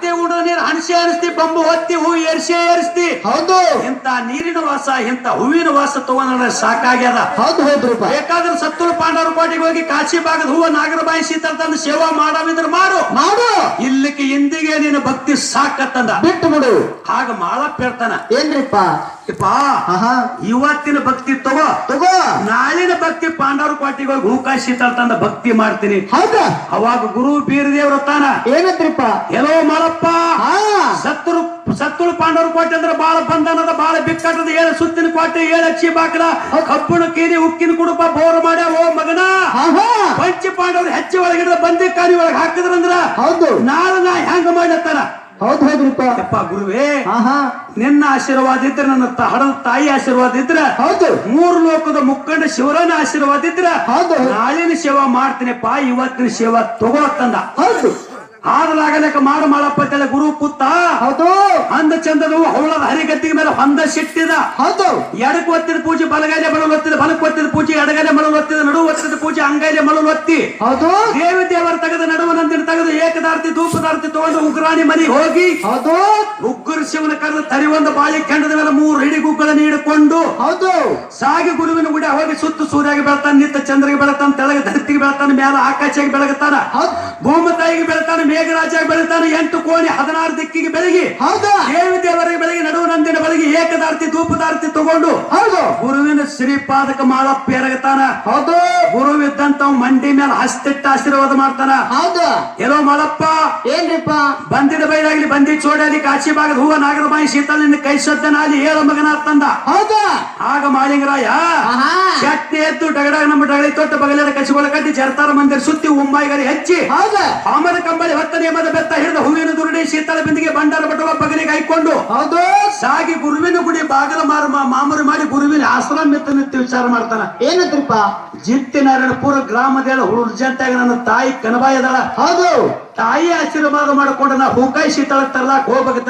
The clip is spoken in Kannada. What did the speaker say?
fact ಉಡ ನೀರು ಹಣಸಿ ಹರಿಸ್ತಿ ಬಂಬು ಹೊತ್ತಿ ಹೂ ಎರ್ಸಿ ಏರಿಸ್ತಿ ಹೌದು. ಇಂತ ನೀರಿನ ವಾಸ ಇಂತ ಹೂವಿನ ವಾಸ ತಗೊಂಡ್ರೆ ಸಾಕಾಗ್ಯದ. ಹೌದು ಹೌದು ಬೇಕಾದ್ರೆ ಸತ್ತೂರು ಪಾಂಡವರ ಕೋಟೆಗೆ ಹೋಗಿ ಕಾಶಿ ಭಾಗದ ಹೂವ ನಾಗರಬಾಯಿ ಬಾಯಿಸಿ ತಂದ ಸೇವಾ ಮಾಡಿದ್ರೆ ಮಾಡು. ಮಾಡು. ಇಲ್ಲಿಗೆ ಇಂದಿಗೆ ನಿನ್ನ ಭಕ್ತಿ ಸಾಕತ್ತಂದ. ಬಿಟ್ಟು ಬಿಡು. ಹಾಗ ಮಾಡಪ್ಪ ಹೇಳ್ತಾನ ಏನ್ರಿಪ್ಪ? ಇಪ್ಪ ಇವತ್ತಿನ ಭಕ್ತಿ ತಗೋ. ತಗೋ. ನಾಳಿನ ಭಕ್ತಿ ಪಾಂಡವರ ಕೋಟೆಗೆ ಹೋಗಿ ಹೂ ಕಾಶಿ ಶೀತಲ್ ತಂದ ಭಕ್ತಿ ಮಾಡ್ತೀನಿ. ಹೌದಾ? ಅವಾಗ ಗುರು ಬೀರದೇವ್ರ ತಾನ. ಏನಂತ್ರಿಪ್ಪ ಎಲ್ಲೋ ಮಾಳಪ್ಪ ಸತ್ತರು ಸತ್ತುಳು ಪಾಂಡವರು ಕೋಟೆ ಅಂದ್ರೆ ಬಾಳ ಬಂಧನದ ಬಾಳ ಬಿಕ್ಕಟ್ಟದ ಏಳು ಸುತ್ತಿನ ಕೋಟೆ ಏಳು ಅಕ್ಷಿ ಬಾಕಲ ಕಬ್ಬುಣ ಕೀರಿ ಉಕ್ಕಿನ ಕುಡುಪ ಬೋರ್ ಮಾಡ್ಯ ಓ ಮಗನ. ಪಂಚ ಪಾಂಡವರು ಹೆಚ್ಚು ಒಳಗಿಡ ಬಂದಿ ಕಾರಿ ಒಳಗೆ ಹಾಕಿದ್ರಂದ್ರ ಹೌದು. ನಾಳೆ ನಾ ಹೆಂಗ ಮಾಡತ್ತಾರ ಹೌದು ಹೌದ್ರಿಪ್ಪ. ಅಪ್ಪ ಗುರುವೇ ನಿನ್ನ ಆಶೀರ್ವಾದ ಇದ್ರೆ ನನ್ನ ಹಡದ ತಾಯಿ ಆಶೀರ್ವಾದ ಇದ್ರೆ ಹೌದು. ಮೂರು ಲೋಕದ ಮುಖಂಡ ಶಿವರನ ಆಶೀರ್ವಾದ ಇದ್ರೆ ಹೌದು ನಾಳಿನ ಸೇವಾ ಮಾಡ್ತೀನಿಪ್ಪ ಇವತ್ತಿನ ಸೇವಾ ತಗೋತಂದ ಹೌದು. ಆದಲಾಗಲಕ್ಕ ಮಾಡ ಮಾಡಪ್ಪ ಅಂತೇಳಿ ಗುರು ಕುತ್ತಾ ಹೌದು. ಅಂದ ಚಂದದ ಹೌಳದ ಹರಿಗತ್ತಿಗೆ ಮೇಲೆ ಹೊಂದ ಸಿಟ್ಟಿದ. ಹೌದು. ಎಡಕ್ಕೆ ಒತ್ತಿದ ಪೂಜೆ ಬಲಗಾಲೆ ಬಳಲು ಒತ್ತಿದ ಬಲಕ್ಕೆ ಒತ್ತಿದ ಪೂಜೆ ಎಡಗೈಲೆ ಮಳಲು ಒತ್ತಿದ ನಡುವು ಒತ್ತಿದ ಪೂಜೆ ಅಂಗೈಲಿ ಮಲಲು ಒತ್ತಿ. ಹೌದು. ದೇವಿ ದೇವರ ತೆಗೆದ ನಡುವ ನಂದಿನ ತೆಗೆದು ಏಕದಾರ್ತಿ ಧೂಪದಾರ್ತಿ ತಗೊಂಡು ಉಗ್ರಾಣಿ ಮನೆ ಹೋಗಿ. ಹೌದು. ಉಗ್ರ ಶಿವನ ಕರೆದು ತರಿ ಒಂದು ಬಾಲಿ ಕೆಂಡದ ಮೇಲೆ ಮೂರು ಹಿಡಿ ಗುಗ್ಗಳ ನೀಡಿಕೊಂಡು ಹೌದು. ಸಾಗಿ ಗುರುವಿನ ಗುಡಿ ಹೋಗಿ ಸುತ್ತು ಸೂರ್ಯಾಗಿ ಬೆಳತಾನ ನಿತ್ತ ಚಂದ್ರಿಗೆ ಬೆಳತಾನ ತೆಳಗೆ ಧರ್ತಿಗೆ ಬೆಳತಾನ ಮೇಲ ಆಕಾಶಕ್ಕೆ ಬೆಳಗುತ್ತಾನ. ಭೂಮತಾಯಿಗೆ ಬೆಳತಾನ ಮೇಘರಾಜಾಗಿ ಬೆಳತಾನ ಎಂಟು ಕೋಣಿ ಹದಿನಾರು ದಿಕ್ಕಿಗೆ ಬೆಳಗಿ. ಹೌದು. ದೇವಿ ಏಕದಾರ್ತಿ ಧೂಪದಾರ್ತಿ ತಗೊಂಡು ಹೌದು. ಗುರುವಿನ ಶ್ರೀಪಾದಕ ಮಾಳಪ್ಪ ಎರಗತಾನ ಹೌದು. ಗುರುವಿದ್ದಂತ ಮಂಡಿ ಮೇಲೆ ಹಸ್ತಿಟ್ಟ ಆಶೀರ್ವಾದ ಮಾಡ್ತಾನ. ಹೌದು. ಎಲ್ಲೋ ಮಾಳಪ್ಪ ಏನ್ರಿಪ್ಪ? ಬಂದಿದ ಬೈರಾಗ್ಲಿ ಬಂದಿ ಚೋಡಾಲಿ ಕಾಶಿ ಭಾಗದ ಹೂವ ನಾಗರಬಾಯಿ ನಿನ್ನ ಕೈ ಸದ್ದನಾಲಿ ಏಳ ಮಗನ ತಂದ. ಹೌದು. ಆಗ ಮಾಳಿಂಗರಾಯ ಶಕ್ತಿ ಎತ್ತು ಡಗಡಾಗ ನಮ್ಮ ಡಗಳಿ ತೊಟ್ಟ ಬಗಲಿನ ಕಸಿಗೊಳ ಕಟ್ಟಿ ಜರ್ತಾರ ಮಂದಿರ ಸುತ್ತಿ ಉಮ್ಮಾಯಿಗರಿ ಹಚ್ಚಿ. ಹೌದು. ಆಮದ ಕಂಬಳಿ ಹೊತ್ತ ಮದ ಬೆತ್ತ ಹಿಡಿದ ಹೂವಿನ ದುರುಡಿ ಶೀತಲ ಬಿಂದಿಗೆ ಬಂಡಾರ ಬಟುವ ಬಗಲಿಗೆ ಹಾಕೊಂಡು. ಹೌದು. ಸಾಗಿ ಗುರುವಿನ ಗುಡಿ ಬಾಗಲ ಮಾರ ಮಾಮೂರು ಮಾಡಿ ಗುರುವಿನ ಆಶ್ರಮ ಎತ್ತ ವಿಚಾರ ಮಾಡ್ತಾನ. ಏನಂತ್ರಿಪ್ಪ ಜಿತ್ತಿನಾರಾಯಣಪುರ ಗ್ರಾಮದ ಹುರ್ಜಂತಾಗ ನನ್ನ ತಾಯಿ ಕನಬಾಯದಳ ಹೌದು. ತಾಯಿ ಆಶೀರ್ವಾದ ಮಾಡಿಕೊಂಡು ನಾ ಹೂಕಾಯಿ ಶೀತಳ ತರ್ಲಾಕ್ ಹೋಗ್ಬೇಕು